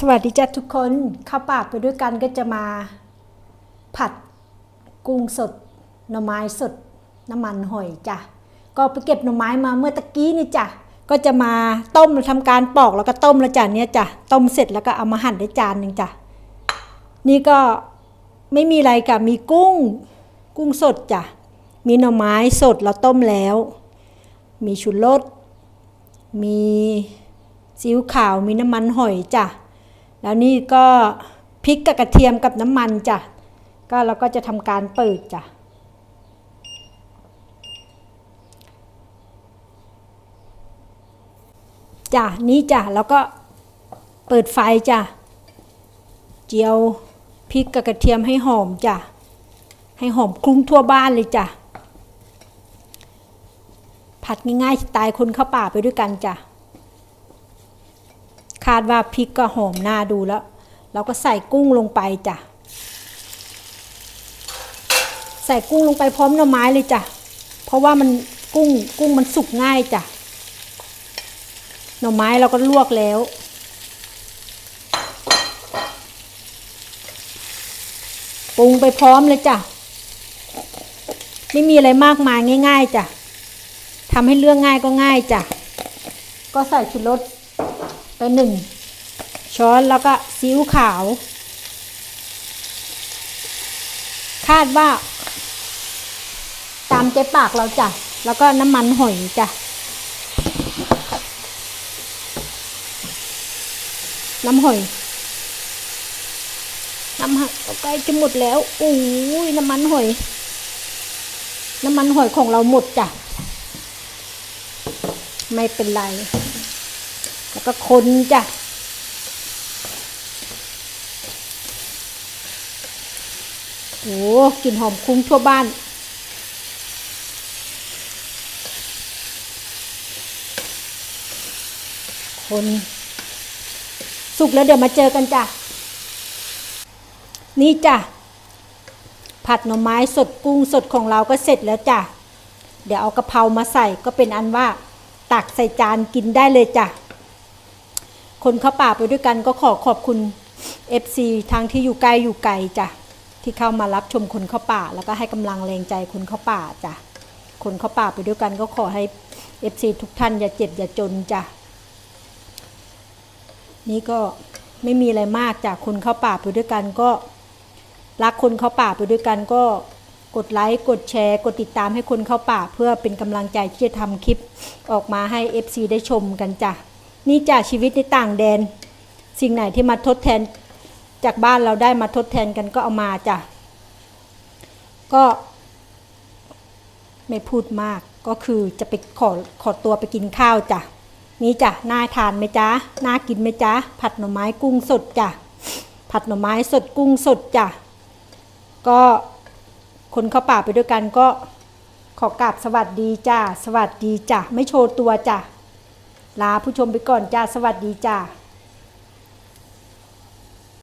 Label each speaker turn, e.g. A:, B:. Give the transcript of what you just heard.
A: สวัสดีจ้าทุกคนข้าวปากไปด้วยกันก็จะมาผัดกุ้งสดหน่อไม้สดน้ำมันหอยจ้ะก็ไปเก็บหน่อไม้มาเมื่อตะกี้นี่จ้ะก็จะมาต้มทำการปอกแล้วก็ต้มแล้วจ้ะเนี้ยจ้ะต้มเสร็จแล้วก็เอามาหั่นได้จานหนึ่งจ้ะนี่ก็ไม่มีอะไรค่ะมีกุ้งกุ้งสดจ้ะมีหน่อไม้สดเราต้มแล้ว มีชุรสมีซีอิ๊วขาวมีน้ำมันหอยจ้ะ แล้วนี่ก็พริกกับกระเทียมกับน้ำมันจ้ะ ก็เราก็จะทำการเปิดจ้ะ จ้ะนี่จ้ะแล้วก็เปิดไฟจ้ะ เจียวพริกกับกระเทียมให้หอมจ้ะ ให้หอมคลุ้งทั่วบ้านเลยจ้ะ ผัดง่ายๆสไตล์คนเข้าป่าไปด้วยกันจ้ะ คาดว่าพริกก็หอมน่าดูแล้ว เราก็ใส่กุ้งลงไปจ้ะ ใส่กุ้งลงไปพร้อมหน่อไม้เลยจ้ะ เพราะว่ามันกุ้งกุ้งมันสุกง่ายจ้ะ หน่อไม้เราก็ลวกแล้ว ปรุงไปพร้อมเลยจ้ะ ไม่มีอะไรมากมายง่าย ๆจ้ะทำให้เรื่องง่ายก็ง่ายจ้ะ ก็ใส่ชูรส ไปหนึ่งช้อนแล้วก็ซีอิ๊วขาว คาดว่า ตามใจปากเราจ้ะ แล้วก็น้ำมันหอยจ้ะ น้ำหอย น้ำหอยใกล้จะหมดแล้วโอ้ยน้ำมันหอย น้ำมันหอยของเราหมดจ้ะ ไม่เป็นไร แล้วก็คนจ้ะโอ้กลิ่นหอมคุ้งทั่วบ้าน คน สุกแล้วเดี๋ยวมาเจอกันจ้ะ นี่จ้ะ ผัดหน่อไม้สดกุ้งสดของเราก็เสร็จแล้วจ้ะ เดี๋ยวเอากะเพรามาใส่ก็เป็นอันว่า ตักใส่จานกินได้เลยจ้ะ คนเข้าป่าไปด้วยกันก็ขอขอบคุณ FC ทางที่อยู่ใกล้อยู่ไกลจ้ะที่เข้ามารับชมคนเข้าป่า แล้วก็ให้กำลังแรงใจคนเข้าป่าจ้ะคนเข้าป่าไปด้วยกันก็ขอให้ FC ทุกท่านอย่าเจ็บอย่าจนจ้ะนี่ก็ไม่มีอะไรมากจากคนเข้าป่าไปด้วยกันก็รักคนเข้าป่าไปด้วยกันก็กดไลค์กดแชร์ กดติดตามให้คนเข้าป่า เพื่อเป็นกำลังใจที่จะทำคลิปออกมาให้ FC ได้ชมกันจ้ะ นี่จ้ะชีวิตในต่างแดน สิ่งไหนที่มาทดแทนจากบ้านเราได้มาทดแทนกันก็เอามาจ้ะ ก็ไม่พูดมากก็คือจะไปขอขอตัวไปกินข้าวจ้ะ นี่จ้ะน่าทานไหมจ๊ะน่ากินไหมจ๊ะ ผัดหน่อไม้กุ้งสดจ้ะ ผัดหน่อไม้สดกุ้งสดจ้ะ ก็คนเข้าป่าไปด้วยกันก็ขอกราบสวัสดีจ้าสวัสดีจ้ะ ไม่โชว์ตัวจ้ะ ลาผู้ชมไปก่อนจ้าสวัสดีจ้า